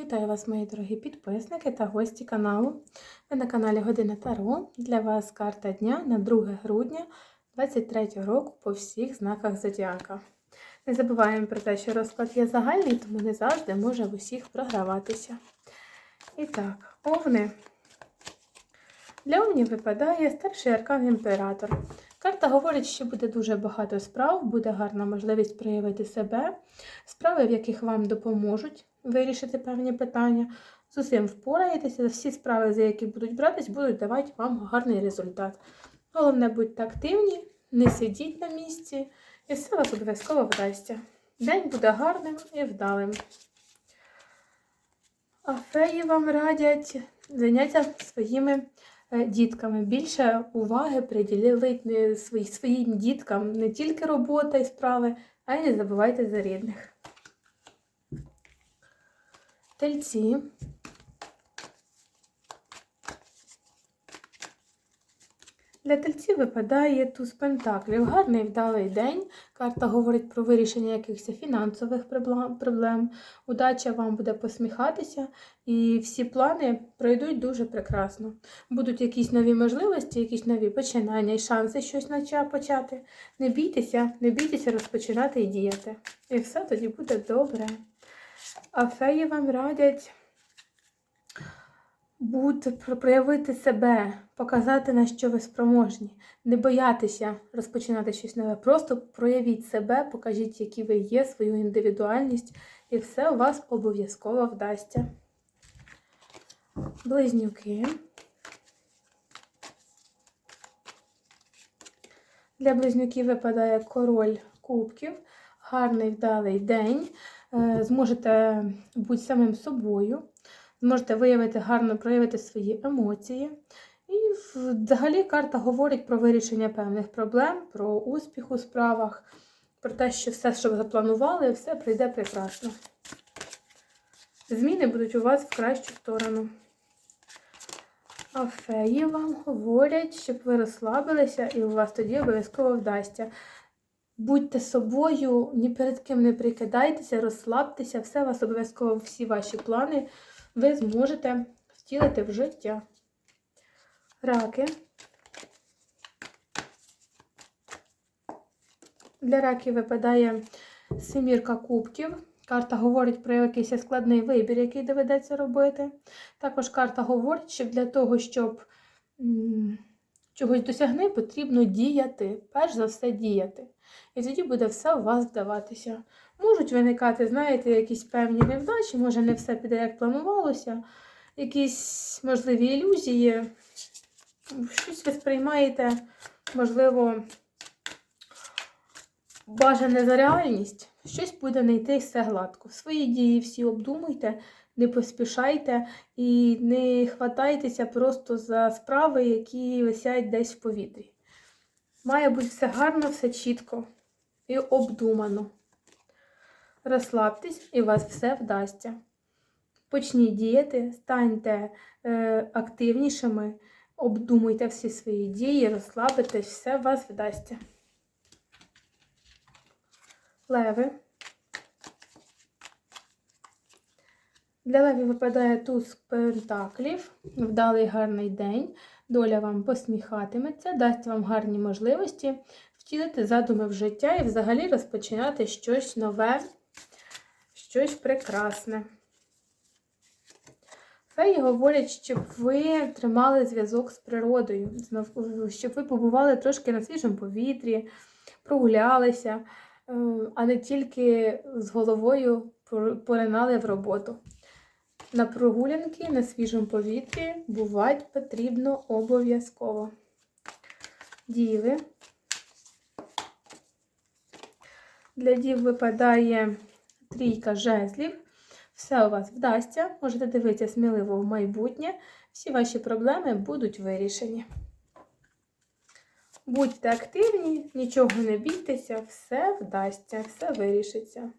Вітаю вас, мої дорогі підписники та гості каналу. Ви на каналі Година Таро. Для вас карта дня на 2 грудня 2023 року по всіх знаках Зодіака. Не забуваємо про те, що розклад є загальний, тому не завжди може в усіх програватися. І так, овни. Для овнів випадає старший аркан імператор. Карта говорить, що буде дуже багато справ, буде гарна можливість проявити себе, справи, в яких вам допоможуть вирішити певні питання. З усім впораєтеся, всі справи, за які будуть братись, будуть давати вам гарний результат. Головне, будьте активні, не сидіть на місці, і все вас обов'язково вдасться. День буде гарним і вдалим. А феї вам радять зайнятися своїми е, дітками. Більше уваги приділили своїм, своїм діткам не тільки робота і справи, а й не забувайте за рідних. Тельці. Для тельців випадає туз пентаклів. Гарний вдалий день. Карта говорить про вирішення якихось фінансових проблем. Удача вам буде посміхатися, і всі плани пройдуть дуже прекрасно. Будуть якісь нові можливості, якісь нові починання і шанси щось почати. Не бійтеся, не бійтеся розпочинати і діяти. І все тоді буде добре. А феї вам радять бути, проявити себе, показати, на що ви спроможні, не боятися розпочинати щось нове. Просто проявіть себе, покажіть, які ви є, свою індивідуальність, і все у вас обов'язково вдасться. Близнюки. Для близнюків випадає король кубків, гарний вдалий день. Е, зможете бути самим собою, зможете виявити гарно проявити свої емоції. І взагалі карта говорить про вирішення певних проблем, про успіх у справах, про те, що все, що ви запланували, все прийде прекрасно. Зміни будуть у вас в кращу сторону. А феї вам говорять, щоб ви розслабилися, і у вас тоді обов'язково вдасться. Будьте собою, ні перед ким не прикидайтеся, розслабтеся, все вас обов'язково, всі ваші плани ви зможете втілити в життя. Раки. Для раків випадає семірка кубків. Карта говорить про якийсь складний вибір, який доведеться робити. Також карта говорить, що для того, щоб чогось досягни, потрібно діяти, перш за все діяти. І тоді буде все у вас вдаватися. Можуть виникати, знаєте, якісь певні невдачі, може не все піде, як планувалося, якісь можливі ілюзії. Щось ви сприймаєте, можливо, бажане за реальність, щось буде не йти все гладко. Свої дії всі обдумуйте, не поспішайте і не хватайтеся просто за справи, які висять десь в повітрі. Має бути все гарно, все чітко і обдумано. Розслабтесь і вас все вдасться. Почніть діяти, станьте е, активнішими, обдумуйте всі свої дії, розслабитесь, все вас вдасться. Леви. Для леві випадає туз пентаклів, вдалий гарний день. Доля вам посміхатиметься, дасть вам гарні можливості втілити задуми в життя і взагалі розпочинати щось нове, щось прекрасне. Феї говорять, щоб ви тримали зв'язок з природою, щоб ви побували трошки на свіжому повітрі, прогулялися, е, а не тільки з головою поринали в роботу. На прогулянки на свіжому повітрі бувати потрібно обов'язково. Діви. Для дів випадає трійка жезлів. Все у вас вдасться, можете дивитися сміливо в майбутнє. Всі ваші проблеми будуть вирішені. Будьте активні, нічого не бійтеся, все вдасться, все вирішиться.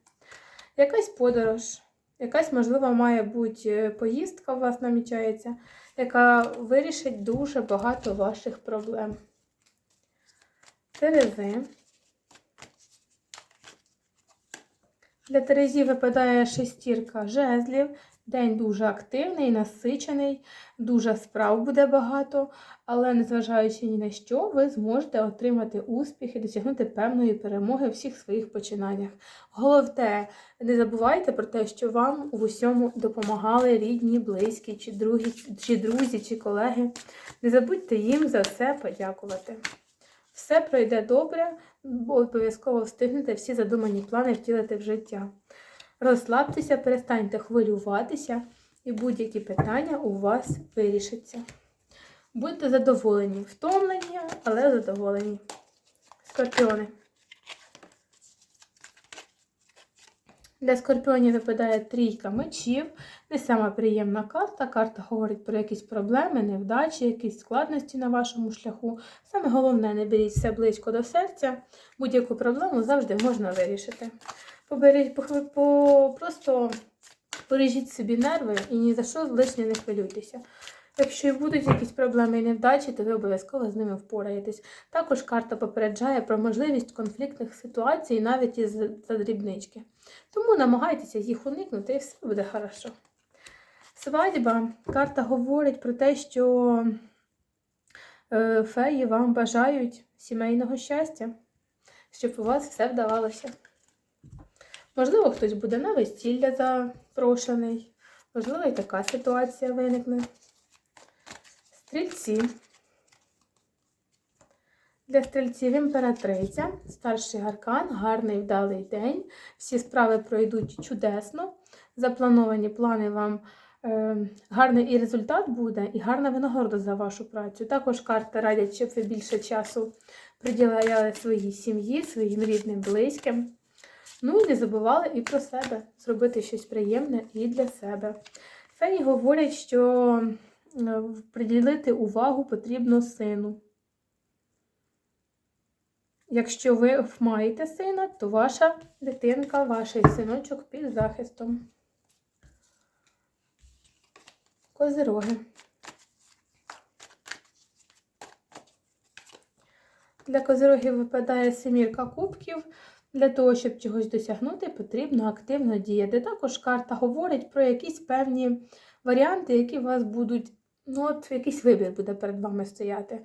Якась подорож. Якась, можливо, має бути е, поїздка у вас намічається, яка вирішить дуже багато ваших проблем. Терези. Для Терезі випадає шестірка жезлів. День дуже активний, насичений, дуже справ буде багато, але незважаючи ні на що, ви зможете отримати успіх і досягнути певної перемоги у всіх своїх починаннях. Головне, не забувайте про те, що вам у всьому допомагали рідні, близькі, чи другі, чи друзі, чи колеги. Не забудьте їм за все подякувати. Все пройде добре, бо обов'язково встигнете всі задумані плани втілити в життя. Розслабтеся, перестаньте хвилюватися, і будь-які питання у вас вирішаться. Будьте задоволені, втомлені, але задоволені. Скорпіони. Для скорпіонів випадає трійка мечів. Не сама приємна карта. Карта говорить про якісь проблеми, невдачі, якісь складності на вашому шляху. Саме головне, не беріть все близько до серця. Будь-яку проблему завжди можна вирішити. Поберіть, похви- по, просто бережіть собі нерви і ні за що лишнє не хвилюйтеся. Якщо і будуть якісь проблеми і невдачі, то ви обов'язково з ними впораєтесь. Також карта попереджає про можливість конфліктних ситуацій навіть із за дрібнички. Тому намагайтеся їх уникнути і все буде хорошо. Свадьба. Карта говорить про те, що е, феї вам бажають сімейного щастя, щоб у вас все вдавалося. Можливо, хтось буде на весілля запрошений, можливо, і така ситуація виникне. Стрільці. Для стрільців імператриця, старший аркан, гарний вдалий день. Всі справи пройдуть чудесно. Заплановані плани вам е, гарний і результат буде, і гарна винагорода за вашу працю. Також карти радять, щоб ви більше часу приділяли своїй сім'ї, своїм рідним, близьким. Ну і не забували і про себе, зробити щось приємне і для себе. Феї говорять, що приділити увагу потрібно сину. Якщо ви маєте сина, то ваша дитинка, ваш синочок під захистом. Козироги. Для козирогів випадає семірка кубків. Для того, щоб чогось досягнути, потрібно активно діяти. Також карта говорить про якісь певні варіанти, які вас будуть, ну от якийсь вибір буде перед вами стояти.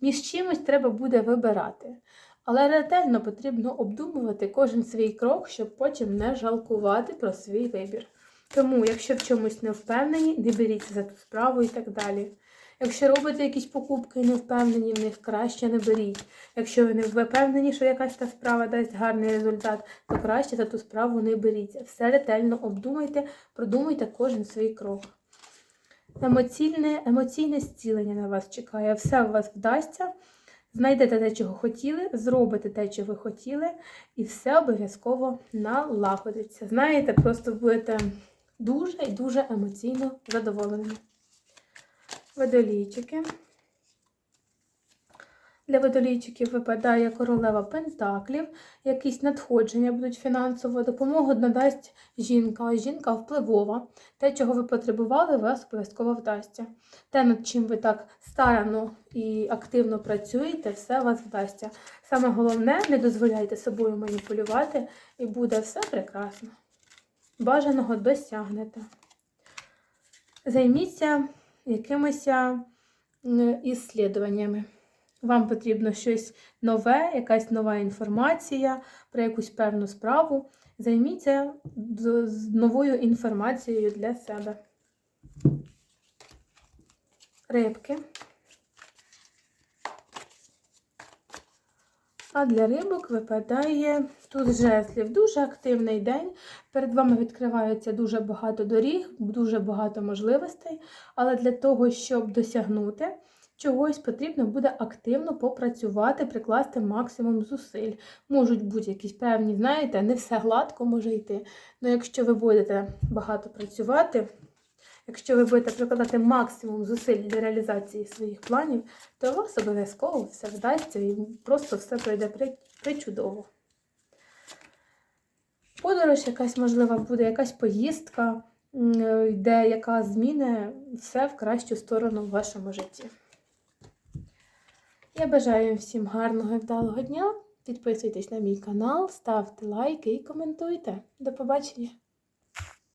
Між чимось треба буде вибирати. Але ретельно потрібно обдумувати кожен свій крок, щоб потім не жалкувати про свій вибір. Тому, якщо в чомусь не впевнені, не беріться за ту справу і так далі. Якщо робите якісь покупки і не впевнені в них, краще не беріть. Якщо ви не впевнені, що якась та справа дасть гарний результат, то краще за ту справу не беріться. Все ретельно обдумайте, продумайте кожен свій крок. Емоційне, емоційне зцілення на вас чекає. Все у вас вдасться. Знайдете те, чого хотіли, зробите те, що ви хотіли, і все обов'язково налагодиться. Знаєте, просто будете дуже і дуже емоційно задоволені. Водолійчики. Для водолійчиків випадає королева Пентаклів, якісь надходження будуть фінансово, допомогу надасть жінка, жінка впливова. Те, чого ви потребували, вас обов'язково вдасться. Те, над чим ви так старано і активно працюєте, все вас вдасться. Саме головне, не дозволяйте собою маніпулювати, і буде все прекрасно. Бажаного досягнете. Займіться якимись іслідуваннями. Вам потрібно щось нове, якась нова інформація про якусь певну справу. Займіться з- новою інформацією для себе. Рибки. А для рибок випадає тут жезлів. Дуже активний день. Перед вами відкривається дуже багато доріг, дуже багато можливостей. Але для того, щоб досягнути чогось, потрібно буде активно попрацювати, прикласти максимум зусиль. Можуть бути якісь певні, знаєте, не все гладко може йти. Але якщо ви будете багато працювати, якщо ви будете прикладати максимум зусиль для реалізації своїх планів, то у вас обов'язково все вдасться і просто все пройде причудово. Подорож якась можлива буде, якась поїздка, е, йде, яка зміни все в кращу сторону в вашому житті. Я бажаю всім гарного і вдалого дня. Підписуйтесь на мій канал, ставте лайки і коментуйте. До побачення!